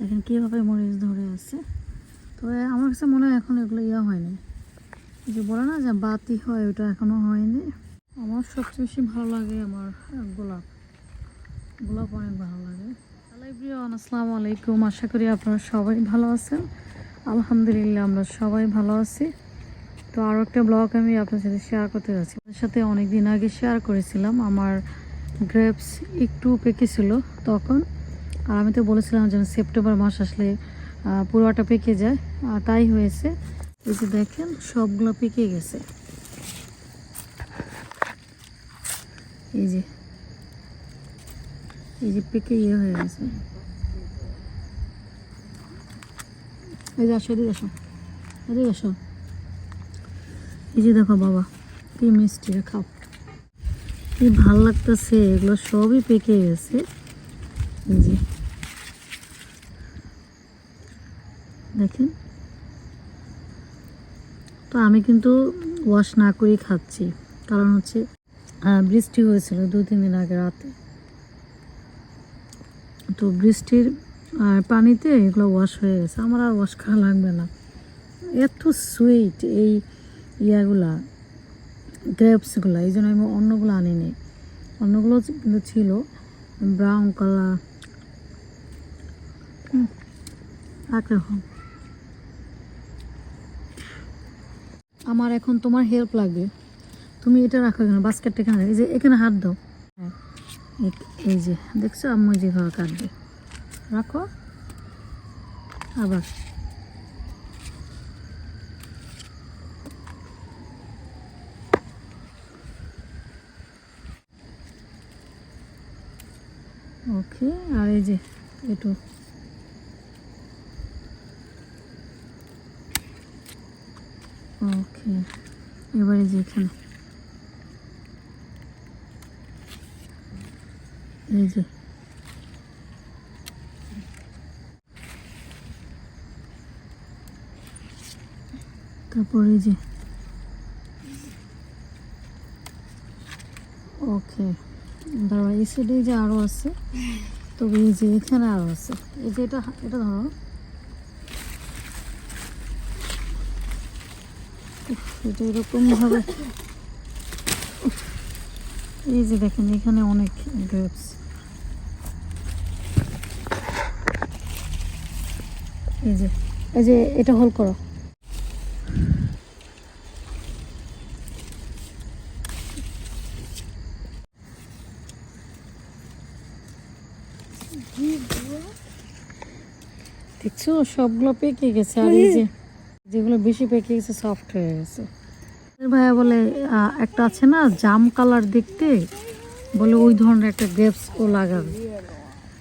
দেখেন কীভাবে মরিচ ধরে আছে। তবে আমার কাছে মনে হয় এখন এগুলো ইয়া হয়নি। যে বলে না যে বাতি হয় ওটা এখনও হয়নি। আমার সবচেয়ে বেশি ভালো লাগে আমার গোলাপ। গোলাপ অনেক ভালো লাগে। হ্যালো আসসালামু আলাইকুম। আশা করি আপনারা সবাই ভালো আছেন। আলহামদুলিল্লাহ, আমরা সবাই ভালো আছি। তো আরও একটা ব্লগ আমি আপনার সাথে শেয়ার করতে যাচ্ছি। আপনার সাথে অনেক দিন আগে শেয়ার করেছিলাম। আমার গ্রেপস একটু পেকেছিল তখন। আর আমি তো বলেছিলাম যেন সেপ্টেম্বর মাস আসলে পুরোটা পেকে যায়। তাই হয়েছে। এই যে দেখেন, সবগুলো পেকে গেছে। এই যে এই যে পেকে ইয়ে হয়ে গেছে। এই যে আসো, এদিকে আসো। এদিকে আসো। এই যে দেখো বাবা, কি মিষ্টি খাও। কি ভালো লাগতেছে, এগুলো সবই পেকে গেছে। এই যে। দেখেন। তো আমি কিন্তু ওয়াশ না করেই খাচ্ছি। কারণ হচ্ছে বৃষ্টি হয়েছিল দু তিন দিন আগে রাতে। তো বৃষ্টির পানিতে এগুলো ওয়াশ হয়ে গেছে। আমার আর ওয়াশ করা লাগবে না। এত সুইট এই ইয়াগুলা গ্রেপসগুলো এই জন্য আমি অন্যগুলো আনিনি। অন্যগুলো কিন্তু ছিল ব্রাউন কালার একরকম আমার এখন তোমার হেল্প লাগবে। তুমি এটা রাখো এখানে বাস্কেটটা এখানে এই যে এখানে হাত দাও। এই- যে, দেখছ? আম্মু যেভাবে কাটবে রাখো। আবার। ওকে আর এই যে একটু ওকে এবারে যে এখানে এই যে। তারপর যে। ওকে দাঁড়া এই সাইডে যে আরও আছে। তবে এই যে এখানে আরও আছে। এই যে এটা এটা ধরো। এরকম এই যে দেখেন, এখানে অনেক গ্রেপস এই যে এই যে এটা হোল করো। দেখছ, সবগুলো পেকে গেছে। আর এই যে যেগুলো বেশি পেকে গেছে সফট হয়ে গেছে। ভাইয়া বলে একটা আছে না, জাম কালার দেখতে, বলে ওই ধরনের একটা গ্রেপস ও লাগাবে।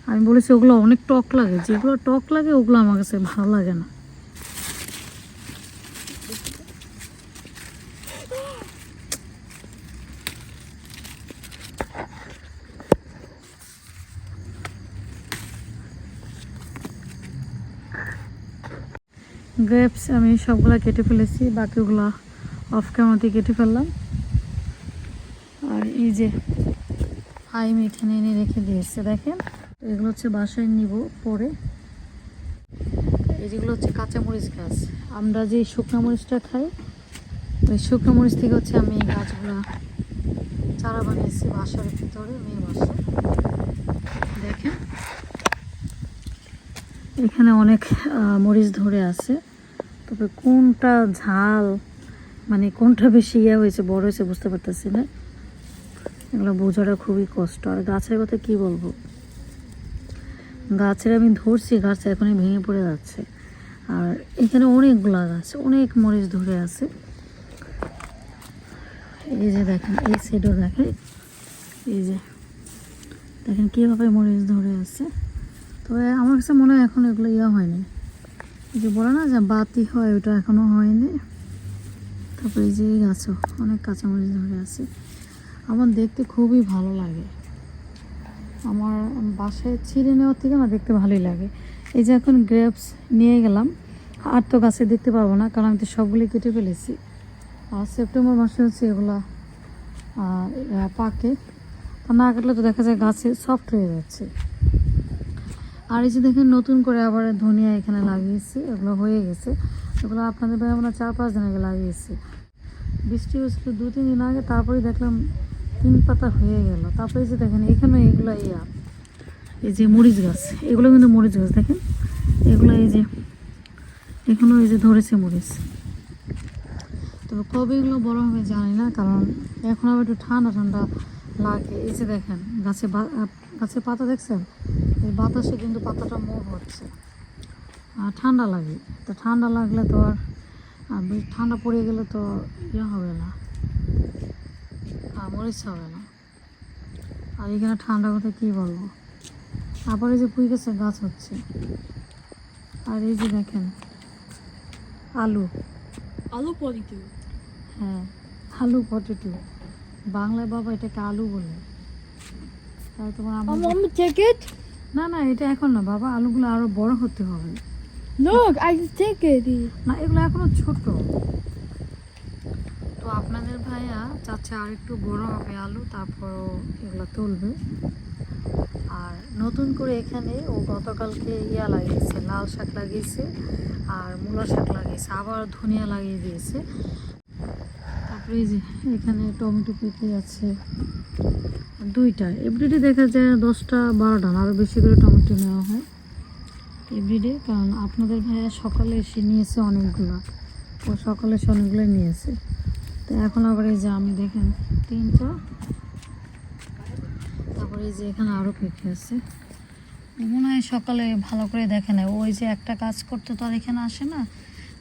আমি বলেছি, ওগুলো অনেক টক লাগে। যেগুলো টক লাগে, ওগুলো আমার কাছে ভালো লাগে না। গ্রেপস আমি সবগুলা কেটে ফেলেছি, বাকিগুলো অফ ক্যামেরাতে কেটে ফেললাম। আর এই যে হাইম এখানে এনে রেখে দিয়েছে, দেখেন। এগুলো হচ্ছে বাসায় নিব পরে। এই যেগুলো হচ্ছে কাঁচামরিচ গাছ। আমরা যে শুকনো মরিচটা খাই, ওই শুকনো মরিচ থেকে হচ্ছে আমি এই গাছগুলো চারা বানিয়েছি বাসার ভিতরে, মেয়ে বাসা দেখেন। এখানে অনেক মরিচ ধরে আছে। তবে কোনটা ঝাল? মানে কোনটা বেশি ইয়ে হয়েছে, বড় হয়েছে বুঝতে পারতেছি না। এগুলো বোঝাটা খুবই কষ্ট। আর গাছের কথা কি বলব? গাছের আমি ধরছি, গাছ এখনই ভেঙে পড়ে যাচ্ছে। আর এখানে অনেকগুলা গাছ, অনেক মরিচ ধরে আছে। এই যে দেখেন, এই সাইডও দেখেন। এই যে দেখেন কীভাবে মরিচ ধরে আছে। তবে আমার কাছে মনে হয় এখন এগুলো ইয়া হয়নি। যে বলে না যে বাতি হয়, ওটা এখনও হয়নি। তারপরে যে গাছও, অনেক কাঁচামরিচ ধরে আছে। আমার দেখতে খুবই ভালো লাগে। আমার বাসায় ছিঁড়ে নেওয়ার থেকে আমার দেখতে ভালোই লাগে। এই যে এখন গ্রেপস নিয়ে গেলাম, আর তো গাছে দেখতে পারব না, কারণ আমি তো সবগুলি কেটে ফেলেছি। আর সেপ্টেম্বর মাসে হচ্ছে এগুলা পাকে। না কাটলে তো দেখা যায় গাছে সফট হয়ে যাচ্ছে। আর এই যে দেখেন, নতুন করে আবার ধনিয়া এখানে লাগিয়েছি, এগুলো হয়ে গেছে। এগুলো আপনাদের ভাই আমরা চার পাঁচ দিন আগে লাগিয়েছি। বৃষ্টি হয়েছিল দু, তিন দিন আগে তারপরে দেখলাম তিন পাতা হয়ে গেল। তারপরে যে দেখেন, এখানে এগুলো ইয়া, এই যে মরিচ গাছ, এগুলো কিন্তু মরিচ গাছ, দেখেন। এগুলো এই যে, এখনও এই যে ধরেছে মরিচ। তবে কবে এগুলো বড় হবে জানি না, কারণ এখন আবার একটু ঠান্ডা ঠান্ডা লাগে। এই যে দেখেন, গাছে গাছের পাতা দেখছেন? এই বাতাসে কিন্তু পাতাটা মোড় হচ্ছে। আর ঠান্ডা লাগে। তো ঠান্ডা লাগলে তো আর ঠান্ডা পড়ে গেলে তো ইয়ে হবে না। মরিচ হবে না। আর এখানে ঠান্ডা কথা কী বলব? আবার এই যে পুঁই গাছের গাছ হচ্ছে। আর এই যে দেখেন আলু। আলু পরিতে হ্যাঁ আলু পটেটো বাংলায় বাবা এটাকে আলু বলে। তাই তোমার আমার want না না এটা এখন না বাবা আলুগুলো আরও বড় হতে হবে। Look, I can take it. না এগুলো এখনও ছোট। তো আপনাদের ভাইয়া চাচ্ছে আর একটু বড় হবে আলু তারপর এগুলো তুলবে। আর নতুন করে এখানে ও গতকালকে ইয়া লাগিয়েছে লাল শাক লাগিয়েছে আর মূলা শাক লাগিয়েছে আবার ধনিয়া লাগিয়ে দিয়েছে। তারপরে এই যে এখানে টমেটো পেকে আছে। দুইটা এভরিডে দেখা যায় দশটা, বারোটা আরও বেশি করে টমেটো নেওয়া হয়। এভরিডে কারণ আপনাদের ভাইয়া সকালে এসে নিয়েছে অনেকগুলো। ও সকালে এসে অনেকগুলো নিয়েছে। তো এখন আবার এই যে আমি দেখেন, তিনটা। তারপরে এই যে এখানে আরও পেঁপে আছে। মনে হয় সকালে ভালো করে দেখে নেয়। ওই যে একটা কাজ করতে তো আর এখানে আসে না।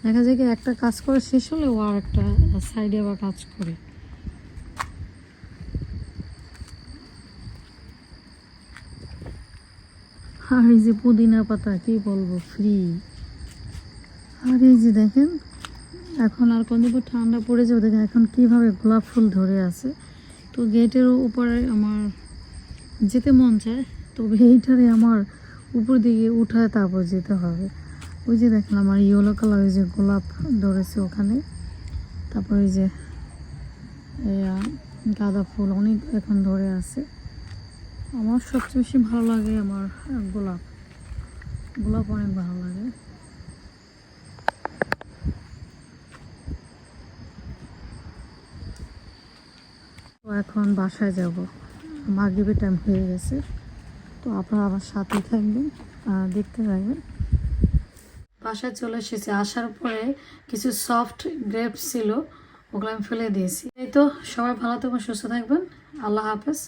দেখা যায় কি একটা কাজ করে শেষ হলে ও আর একটা সাইডে আবার কাজ করে। আর এই যে পুদিনা পাতা, কি বলব ফ্রি আর এই যে দেখেন, এখন আর পর ঠান্ডা পড়ে যাবে। দেখেন এখন কীভাবে গোলাপ ফুল ধরে আছে। তো গেটের উপরে আমার যেতে মন চায়, তবে এইটারে আমার উপর দিকে উঠায় তারপর যেতে হবে। ওই যে দেখেন আমার ইয়েলো কালার ওই যে গোলাপ ধরেছে ওখানে। তারপর ওই যে গাঁদা ফুল অনেক এখন ধরে আছে। আমার সবচেয়ে বেশি ভালো লাগে আমার গোলাপ। গোলাপ অনেক ভালো লাগে। এখন বাসায় যাব। মাগরিবের টাইম হয়ে গেছে। তো আপনারা আমার সাথেই থাকবেন দেখতে থাকবেন। বাসায় চলে এসেছি। আসার পরে কিছু সফট গ্রেপস ছিল, ওগুলো আমি ফেলে দিয়েছি। এই তো, সবাই ভালো থাকবেন, সুস্থ থাকবেন। আল্লাহ হাফেজ।